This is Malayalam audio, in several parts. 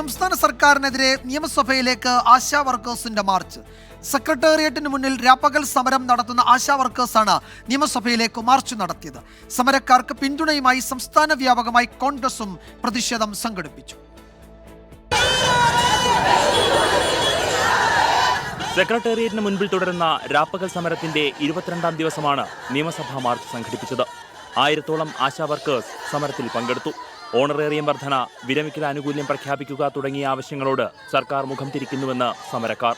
സംസ്ഥാന സർക്കാരിനെതിരെ നിയമസഭയിലേക്ക് ആശാ വർക്കേഴ്സിന്റെ മാർച്ച്. സെക്രട്ടേറിയറ്റിന് മുന്നിൽ രാപ്പകൽ സമരം നടത്തുന്ന ആശാ വർക്കേഴ്സാണ് നിയമസഭയിലേക്ക് മാർച്ച് നടത്തിയത്. സമരക്കാർക്ക് പിന്തുണയുമായി സംസ്ഥാന വ്യാപകമായി കോൺഗ്രസും പ്രതിഷേധം സംഘടിപ്പിച്ചു. സെക്രട്ടേറിയറ്റിന് മുൻപിൽ തുടരുന്ന രാപ്പകൽ സമരത്തിന്റെ ഇരുപത്തിരണ്ടാം ദിവസമാണ് നിയമസഭാ മാർച്ച് സംഘടിപ്പിച്ചത്. ആയിരത്തോളം ആശാ വർക്കേഴ്സ് സമരത്തിൽ പങ്കെടുത്തു. ഓണറേറിയം വർധന വിരമിക്കൽ ആനുകൂല്യം പ്രഖ്യാപിക്കുക തുടങ്ങിയ ആവശ്യങ്ങളോട് സർക്കാർ മുഖം തിരിക്കുന്നുവെന്ന് സമരക്കാർ.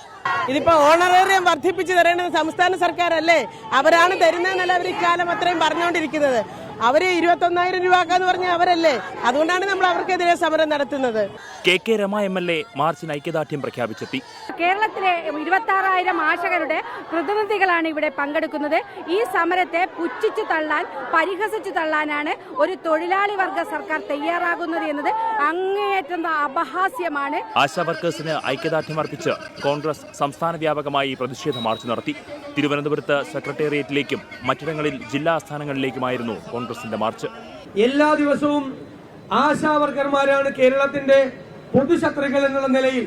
ഇതിപ്പോ ഓണറേറിയം വർദ്ധിപ്പിച്ചു തരേണ്ടത് സംസ്ഥാന സർക്കാരല്ലേ? അവരാണ് തരുന്നതെന്നല്ല അവർ ഇക്കാലം അത്രയും പറഞ്ഞുകൊണ്ടിരിക്കുന്നത്. അവർ ഇരുപത്തൊന്നായിരം രൂപക്കാന്ന് പറഞ്ഞ അവരല്ലേ? അതുകൊണ്ടാണ് നമ്മൾ അവർക്കെതിരെ സമരം നടത്തുന്നത്. K K Rama M L A മാർച്ചിന് ഐക്യദാർഢ്യം പ്രഖ്യാപിച്ചെത്തി. കേരളത്തിലെ ഇരുപത്തി ആറായിരം ആശകരുടെ പ്രതിനിധികളാണ് ഇവിടെ പങ്കെടുക്കുന്നത്. ഈ സമരത്തെ പുച്ഛിച്ചു തള്ളാൻ പരിഹസിച്ചു തള്ളാനാണ് ഒരു തൊഴിലാളി വർഗ സർക്കാർ തയ്യാറാകുന്നത് എന്നത് അങ്ങേയറ്റം അപഹാസ്യമാണ്. ആശാ വർക്കേഴ്സിന് ഐക്യദാർഢ്യം അർപ്പിച്ച് കോൺഗ്രസ് സംസ്ഥാന വ്യാപകമായി പ്രതിഷേധ മാർച്ച് നടത്തി. തിരുവനന്തപുരത്ത് സെക്രട്ടേറിയറ്റിലേക്കും മറ്റിടങ്ങളിൽ ജില്ലാ ആസ്ഥാനങ്ങളിലേക്കുമായിരുന്നു കോൺഗ്രസിന്റെ മാർച്ച്. എല്ലാ ദിവസവും ആശാവർക്കർമാരാണ് കേരളത്തിന്റെ പൊതുശത്രുക്കൾ എന്നുള്ള നിലയിൽ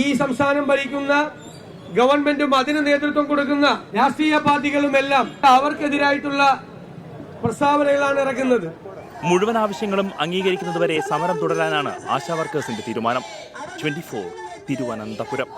ഈ സംസ്ഥാനം ഭരിക്കുന്ന ഗവൺമെന്റും അതിന് നേതൃത്വം കൊടുക്കുന്ന രാഷ്ട്രീയ പാർട്ടികളും എല്ലാം അവർക്കെതിരായിട്ടുള്ള പ്രസ്താവനകളാണ് ഇറക്കുന്നത്. മുഴുവൻ ആവശ്യങ്ങളും അംഗീകരിക്കുന്നതുവരെ സമരം തുടരാനാണ് ആശാ വർക്കേഴ്സിന്റെ തീരുമാനം. Twenty four Thiruvananthapuram.